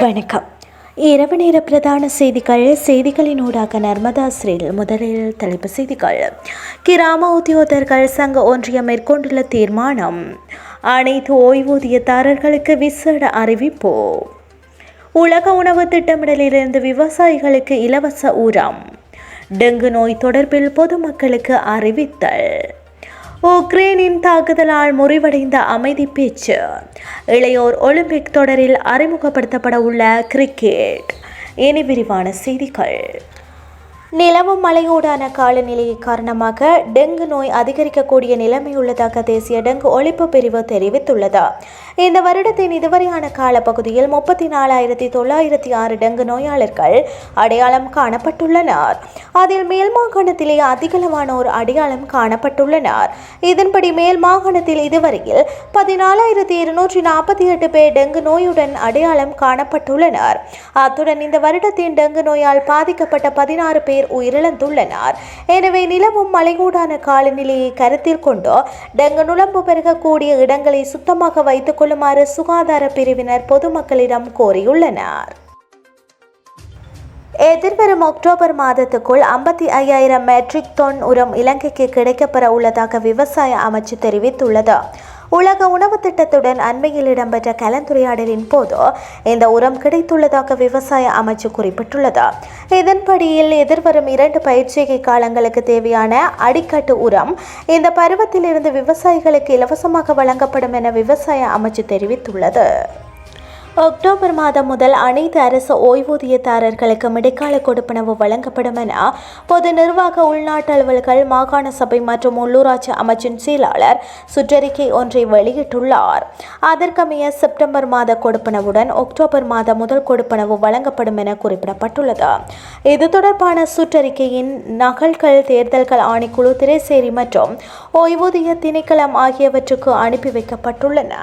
வணக்கம். இரவு நேர பிரதான செய்திகள் செய்திகளின் ஊடாக நர்மதா ஸ்ரீல் முதலில் தலைப்பு செய்திகள். கிராம உத்தியோகர்கள் சங்க ஒன்றியம் மேற்கொண்டுள்ள தீர்மானம் அனைத்து ஓய்வூதியதாரர்களுக்கு விசேட அறிவிப்பு. உலக உணவு திட்டமிடலிலிருந்து விவசாயிகளுக்கு இலவச உரம் டெங்கு நோய் தொடர்பில் பொதுமக்களுக்கு அறிவித்தல். உக்ரைனின் தாக்குதலால் முறிவடைந்த அமைதி பேச்சு. இளையோர் ஒலிம்பிக் தொடரில் அறிமுகப்படுத்தப்பட உள்ள கிரிக்கெட். இனி விரிவான செய்திகள். நிலவும் மழையோடான காலநிலை காரணமாக டெங்கு நோய் அதிகரிக்கக்கூடிய நிலைமை உள்ளதாக தேசிய டெங்கு ஒழிப்பு பிரிவு தெரிவித்துள்ளது. இந்த வருடத்தின் இதுவரையான காலப்பகுதியில் முப்பத்தி நாலாயிரத்தி தொள்ளாயிரத்தி ஆறு டெங்கு நோயாளர்கள் அடையாளம் காணப்பட்டுள்ளனர். அதில் மேல் மாகாணத்திலே அதிகளவானோர் அடையாளம் காணப்பட்டுள்ளனர். இதன்படி மேல் மாகாணத்தில் இதுவரையில் பதினாலாயிரத்தி இருநூற்றி நாற்பத்தி எட்டு பேர் டெங்கு நோயுடன் அடையாளம் காணப்பட்டுள்ளனர். அத்துடன் இந்த வருடத்தின் டெங்கு நோயால் பாதிக்கப்பட்ட பதினாறு பேர் உயிரிழந்துள்ளனர். எனவே நிலவும் மலைகூடான காலநிலையை கருத்தில் கொண்டு டெங்கு நுழம்பு பெருகக்கூடிய இடங்களை சுத்தமாக வைத்துக் கொள்ளுமாறு சுகாதார பிரிவினர் பொதுமக்களிடம் கோரியுள்ளனர். எதிர்வரும் அக்டோபர் மாதத்துக்குள் ஐம்பத்தி ஐயாயிரம் மெட்ரிக் டன் உரம் இலங்கைக்கு கிடைக்கப்பெற உள்ளதாக விவசாய அமைச்சு தெரிவித்துள்ளது. உலக உணவு திட்டத்துடன் அண்மையில் இடம்பெற்ற கலந்துரையாடலின் போது இந்த உரம் கிடைத்துள்ளதாக விவசாய அமைச்சு குறிப்பிட்டுள்ளது. இதன்படியில் எதிர்வரும் இரண்டு பயிற்சிகை காலங்களுக்கு தேவையான அடிக்கட்டு உரம் இந்த பருவத்திலிருந்து விவசாயிகளுக்கு இலவசமாக வழங்கப்படும் என விவசாய அமைச்சு தெரிவித்துள்ளது. அக்டோபர் மாதம் முதல் அனைத்து அரசு ஓய்வூதியதாரர்களுக்கு இடைக்கால கொடுப்பனவு வழங்கப்படும் என பொது நிர்வாக உள்நாட்டு அலுவல்கள் மாகாண சபை மற்றும் உள்ளூராட்சி அமைச்சின் செயலாளர் சுற்றறிக்கை ஒன்றை வெளியிட்டுள்ளார். அதற்கமைய செப்டம்பர் மாத கொடுப்பனவுடன் அக்டோபர் மாத முதல் கொடுப்பனவு வழங்கப்படும் என குறிப்பிடப்பட்டுள்ளது. இது தொடர்பான சுற்றறிக்கையின் நகல்கள் தேர்தல்கள் ஆணைக்குழு திரைசேரி மற்றும் ஓய்வூதிய திணைக்களம் ஆகியவற்றுக்கு அனுப்பி வைக்கப்பட்டுள்ளன.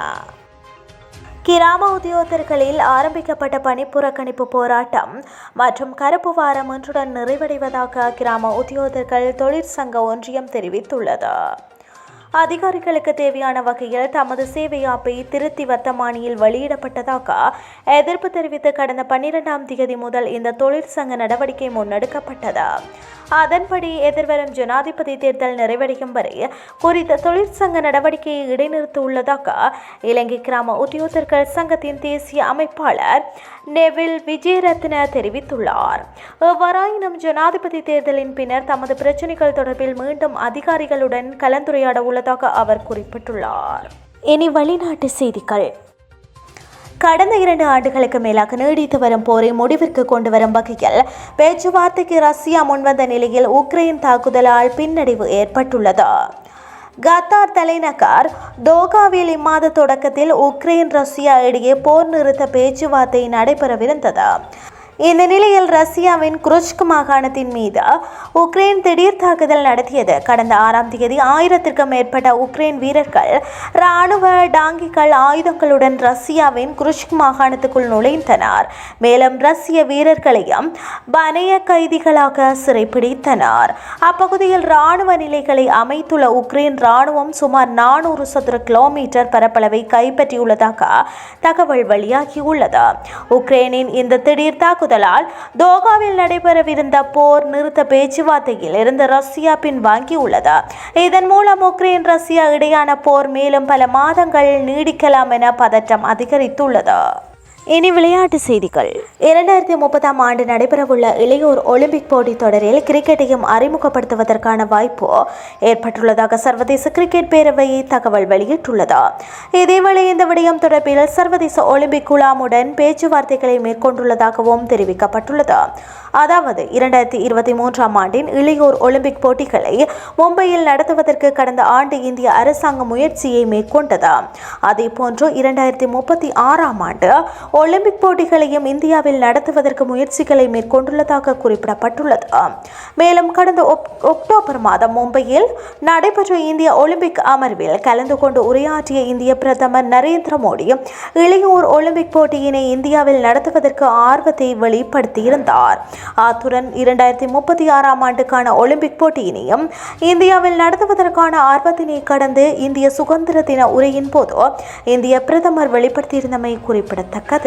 கிராம உத்தியோகத்தர்களில் ஆரம்பிக்கப்பட்ட பணிப்புறக்கணிப்பு போராட்டம் மற்றும் கருப்பு வாரம் ஒன்றுடன் நிறைவடைவதாக கிராம உத்தியோகத்தர்கள் தொழிற்சங்க ஒன்றியம் தெரிவித்துள்ளது. அதிகாரிகளுக்கு தேவையான வகையில் தமது சேவை ஆப்பை திருத்தி வர்த்தமானியில் வெளியிடப்பட்டதாக எதிர்ப்பு தெரிவித்து கடந்த பன்னிரெண்டாம் தேதி முதல் இந்த தொழிற்சங்க நடவடிக்கை முன்னெடுக்கப்பட்டது அதன்படி எதிர்வரும் ஜனாதிபதி தேர்தல் நிறைவடையும் வரை குறித்த தொழிற்சங்க நடவடிக்கையை இடைநிறுத்த உள்ளதாக இலங்கை கிராம உத்தியோகர்கள் சங்கத்தின் தேசிய அமைப்பாளர் நெவில் விஜயரத்ன தெரிவித்துள்ளார். எவ்வாறாயினும் ஜனாதிபதி தேர்தலின் பின்னர் தமது பிரச்சினைகள் தொடர்பில் மீண்டும் அதிகாரிகளுடன் கலந்துரையாட உள்ளதாக அவர் குறிப்பிட்டுள்ளார். இனி வெளிநாட்டு செய்திகள். கடந்த இரண்டு ஆண்டுகளுக்கு மேலாக நீடித்து வரும் போரை முடிவிற்கு கொண்டு வரும் வகையில் பேச்சுவார்த்தைக்கு ரஷ்யா முன்வந்த நிலையில் உக்ரைன் தாக்குதலால் பின்னடைவு ஏற்பட்டுள்ளது. கத்தார் தலைநகர் டோகாவில் இம்மாத தொடக்கத்தில் உக்ரைன் ரஷ்யா இடையே போர் நிறுத்த பேச்சுவார்த்தை நடைபெறவிருந்தது. இந்த நிலையில் ரஷ்யாவின் குருஷ்க் மாகாணத்தின் மீது உக்ரைன் திடீர் தாக்குதல் நடத்தியது. கடந்த ஆறாம் தேதி ஆயிரத்திற்கும் மேற்பட்ட உக்ரைன் வீரர்கள் இராணுவ டாங்கிகள் ஆயுதங்களுடன் ரஷ்யாவின் குருஷ்க் மாகாணத்துக்குள் நுழைந்தனர். மேலும் ரஷ்ய வீரர்களையும் வனைய கைதிகளாக சிறைப்பிடித்தனர். அப்பகுதியில் இராணுவ நிலைகளை அமைத்துள்ள உக்ரைன் இராணுவம் சுமார் நானூறு சதுர கிலோமீட்டர் பரப்பளவை கைப்பற்றியுள்ளதாக தகவல் வெளியாகியுள்ளது. உக்ரைனின் இந்த திடீர் தாக்குதல் தாக்குதலால் தோகாவில் நடைபெறவிருந்த போர் நிறுத்த பேச்சுவார்த்தையில் இருந்து ரஷ்யா பின்வாங்கியுள்ளது. இதன் மூலம் உக்ரைன் ரஷ்யா இடையான போர் மேலும் பல மாதங்கள் நீடிக்கலாம் என பதற்றம் அதிகரித்துள்ளது. இனி விளையாட்டு செய்திகள். இரண்டாயிரத்தி முப்பதாம் ஆண்டு நடைபெறவுள்ள இளையோர் ஒலிம்பிக் போட்டித் தொடரில் கிரிக்கெட்டையும் அறிமுகப்படுத்துவதற்கான வாய்ப்பு ஏற்பட்டுள்ளதாக சர்வதேச கிரிக்கெட் பேரவையை தகவல் வெளியிட்டுள்ளது. இதேவேளை இந்த விடயம் தொடர்பில் சர்வதேச ஒலிம்பிக் குழாமுடன் பேச்சுவார்த்தைகளை மேற்கொண்டுள்ளதாகவும் தெரிவிக்கப்பட்டுள்ளது. அதாவது இரண்டாயிரத்தி இருபத்தி மூன்றாம் ஆண்டின் இளையோர் ஒலிம்பிக் போட்டிகளை மும்பையில் நடத்துவதற்கு கடந்த ஆண்டு இந்திய அரசாங்கம் முயற்சியை மேற்கொண்டது. அதேபோன்று இரண்டாயிரத்தி முப்பத்தி ஆறாம் ஆண்டு ஒலிம்பிக் போட்டிகளையும் இந்தியாவில் நடத்துவதற்கு முயற்சிகளை மேற்கொண்டுள்ளதாக குறிப்பிடப்பட்டுள்ளது. மேலும் கடந்த அக்டோபர் மாதம் மும்பையில் நடைபெற்ற இந்திய ஒலிம்பிக் அமர்வில் கலந்து கொண்டு உரையாற்றிய இந்திய பிரதமர் நரேந்திர மோடி இளையோர் ஒலிம்பிக் போட்டியினை இந்தியாவில் நடத்துவதற்கு ஆர்வத்தை வெளிப்படுத்தியிருந்தார். அத்துடன் இரண்டாயிரத்தி முப்பத்தி ஆறாம் ஆண்டுக்கான ஒலிம்பிக் போட்டியினையும் இந்தியாவில் நடத்துவதற்கான ஆர்வத்தினை கடந்து இந்திய சுதந்திர தின உரையின் போது இந்திய பிரதமர் வெளிப்படுத்தியிருந்தமை குறிப்பிடத்தக்கது.